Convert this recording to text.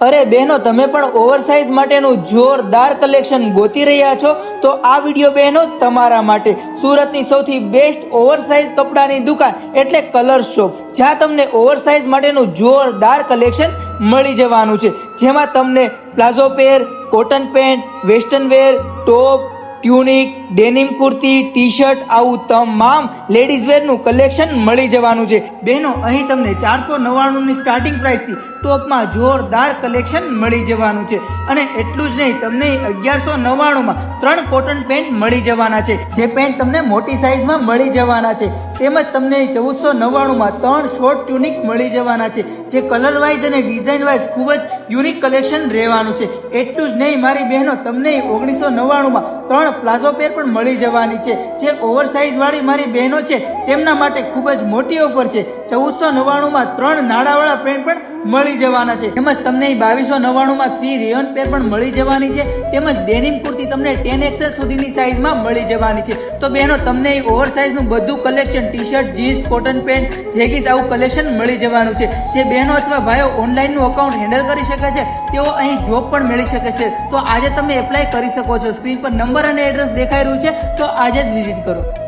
અરે બહેનો, તમે પણ ઓવરસાઇઝ માટેનું જોરદાર કલેક્શન ગોતી રહ્યા છો. તો આ વીડિયો બહેનો, તમારા માટે સુરતની સૌથી બેસ્ટ ઓવરસાઇઝ કપડાની દુકાન એટલે કલર શોપ જ્યાં તમને ઓવરસાઇઝ માટેનું જોરદાર કલેક્શન મળી જવાનું છે. જેમાં તમને palazzo pair cotton pant western wear top tunic denim kurti T shirt આવું તમામ લેડીઝ વેરનું કલેક્શન મળી જવાનું છે. બહેનો, અહીં તમને ચારસો નવ્વાણુંની સ્ટાર્ટિંગ પ્રાઇસથી ટોપમાં જોરદાર કલેક્શન મળી જવાનું છે. અને એટલું જ નહીં, તમને અગિયારસો નવ્વાણુંમાં ત્રણ કોટન પેન્ટ મળી જવાના છે. જે પેન્ટ તમને મોટી સાઇઝમાં મળી જવાના છે. તેમજ તમને ચૌદસો નવ્વાણુંમાં ત્રણ શોર્ટ ટ્યુનિક મળી જવાના છે, જે કલર વાઇઝ અને ડિઝાઇન વાઇઝ ખૂબ જ યુનિક કલેક્શન રહેવાનું છે. એટલું જ નહીં, મારી બહેનો, તમને ઓગણીસો નવ્વાણુંમાં ત્રણ પ્લાઝો પેર પણ મળી જવાની છે. જે ઓવર વાળી મારી બહેનો છે, તેમના માટે ખૂબ જ મોટી ઓફર છે. ચૌદસો નવ્વાણુંમાં ત્રણ નાડાવાળા પેન્ટ પણ મળી જવાના છે. તેમજ તમને બાવીસો નવ્વાણુંમાં થ્રી રેયોન પેર પણ મળી જવાની છે. તેમજ ડેનિમ કુર્તી તમને ટેન એક્સેલ સુધીની સાઇઝમાં મળી જવાની છે. તો બહેનો, તમને ઓવર સાઇઝનું બધું collection T shirt jeans cotton pant jeggings આવું કલેક્શન મળી જવાનું છે. જે બહેનો અથવા ભાઈઓ ઓનલાઈનનું અકાઉન્ટ હેન્ડલ કરી શકે છે, તેઓ અહીં જોબ પણ મળી શકે છે. તો આજે તમે એપ્લાય કરી શકો છો. સ્ક્રીન પર નંબર અને એડ્રેસ દેખાઈ રહ્યું છે. તો આજે જ વિઝિટ કરો.